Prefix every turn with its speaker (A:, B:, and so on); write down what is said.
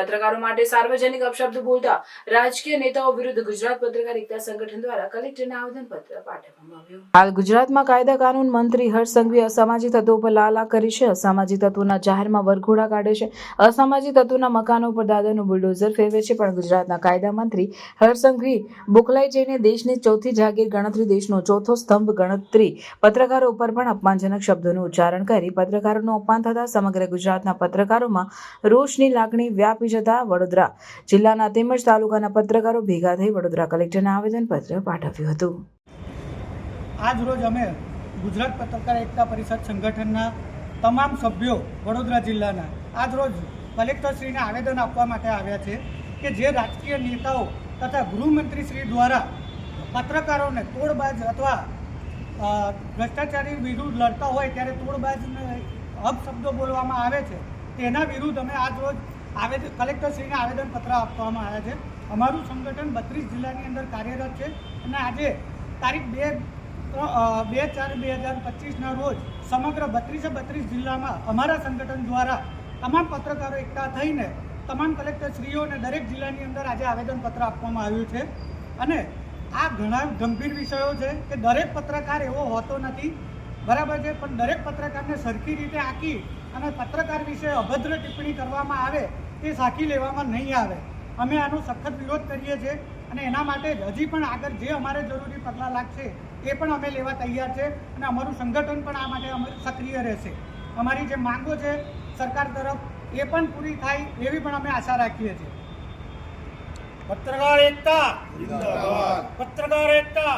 A: પત્રકારો માટે સાર્વજનિક અપશબ્દ બોલતા રાજકીય નેતાઓ વિરુદ્ધ ગુજરાત પત્રકાર એકતા સંગઠન દ્વારા કલેક્ટરને આવેદનપત્ર પાઠવવામાં આવ્યું. હાલ ગુજરાતમાં કાયદા કાનૂન મંત્રી હર્ષ સંઘવી અસામાજિક તત્વો પર લાલા કરી છે. અસામાજિક તત્વોના જાહેરમાં વરઘોડા કાઢે છે. અસામાજિક તત્વોના મકાનો પર દાદાનું બુલડોઝર ફેરવે છે, પણ ગુજરાતના કાયદા મંત્રી હર્ષ સંઘવી બોખલાઈ જઈને દેશની ચોથી જાગીર ગણતરી દેશનો ચોથો સ્તંભ ગણતરી. પત્રકારો ઉપર પણ અપમાનજનક શબ્દોનું ઉચ્ચારણ કરી પત્રકારોનું અપમાન થતા સમગ્ર ગુજરાતના પત્રકારોમાં રોષની લાગણી વ્યાપી જતા વડોદરા જિલ્લાના તેમજ તાલુકાના પત્રકારો ભેગા થઈ વડોદરા કલેક્ટરને આવેદનપત્ર પાઠવ્યું હતું.
B: આજ રોજ અમે ગુજરાત પત્રકાર એકતા પરિષદ સંગઠનના તમામ સભ્યો વડોદરા જિલ્લાના આજ રોજ કલેક્ટરશ્રીને આવેદન આપવા માટે આવ્યા છે કે જે રાજકીય નેતાઓ તથા ગૃહમંત્રીશ્રી દ્વારા પત્રકારોને તોડબાજ અથવા ભ્રષ્ટાચારી વિરુદ્ધ લડતા હોય ત્યારે તોડબાજને અપશબ્દો બોલવામાં આવે છે. તેના વિરુદ્ધ અમે આજ રોજ આવેદન કલેક્ટરશ્રીને આવેદનપત્ર આપવામાં આવ્યા છે. અમારું સંગઠન બત્રીસ જિલ્લાની અંદર કાર્યરત છે અને આજે તારીખ બે બે, ચાર, બે હજાર પચીસના રોજ સમગ્ર બત્રીસે બત્રીસ જિલ્લામાં અમારા સંગઠન દ્વારા તમામ પત્રકારો એકઠા થઈને તમામ કલેક્ટરશ્રીઓ અને દરેક જિલ્લાની અંદર આજે આવેદનપત્ર આપવામાં આવ્યું છે. અને આ ઘણા ગંભીર વિષયો છે કે દરેક પત્રકાર એવો હોતો નથી. બરાબર છે? પણ દરેક પત્રકારને સરખી રીતે આંકી અને પત્રકાર વિશે અભદ્ર ટિપ્પણી કરવામાં આવે તે સાખી લેવામાં નહીં આવે. અમે આનો સખત વિરોધ કરીએ છીએ અને એના માટે હજી પણ આગળ જે અમારે જરૂરી પગલાં લાગશે એ પણ અમે લેવા તૈયાર છે અને અમારું સંગઠન પણ આ માટે અમે સક્રિય રહેશે. અમારી જે માંગો છે સરકાર તરફ એ પણ પૂરી થાય એવી પણ અમે આશા રાખીએ છીએ. પત્રકાર એકતા. પત્રકાર એકતા.